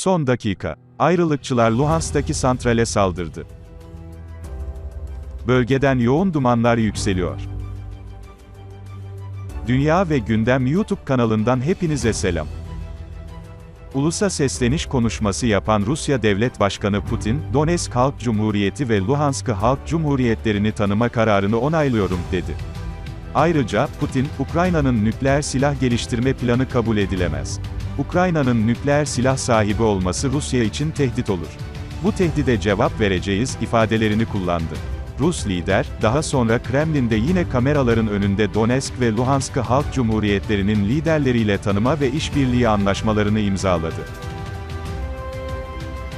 Son dakika. Ayrılıkçılar Luhansk'taki santrale saldırdı. Bölgeden yoğun dumanlar yükseliyor. Dünya ve Gündem YouTube kanalından hepinize selam. Ulusa sesleniş konuşması yapan Rusya Devlet Başkanı Putin, Donetsk Halk Cumhuriyeti ve Luhansk Halk Cumhuriyetlerini tanıma kararını onaylıyorum, dedi. Ayrıca, Putin, Ukrayna'nın nükleer silah geliştirme planı kabul edilemez. Ukrayna'nın nükleer silah sahibi olması Rusya için tehdit olur. Bu tehdide cevap vereceğiz, ifadelerini kullandı. Rus lider, daha sonra Kremlin'de yine kameraların önünde Donetsk ve Luhansk Halk Cumhuriyetlerinin liderleriyle tanıma ve işbirliği anlaşmalarını imzaladı.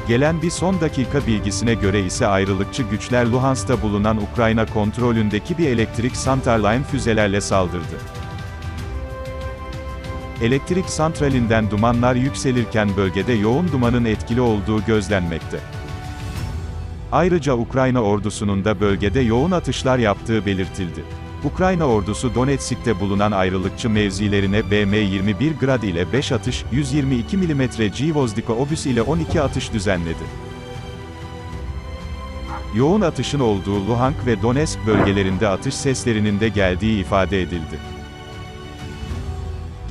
Gelen bir son dakika bilgisine göre ise ayrılıkçı güçler Luhansk'ta bulunan Ukrayna kontrolündeki bir elektrik santralline füzelerle saldırdı. Elektrik santralinden dumanlar yükselirken bölgede yoğun dumanın etkili olduğu gözlenmekte. Ayrıca Ukrayna ordusunun da bölgede yoğun atışlar yaptığı belirtildi. Ukrayna ordusu Donetsk'te bulunan ayrılıkçı mevzilerine BM-21 Grad ile 5 atış, 122 mm Gvozdika obüs ile 12 atış düzenledi. Yoğun atışın olduğu Luhansk ve Donetsk bölgelerinde atış seslerinin de geldiği ifade edildi.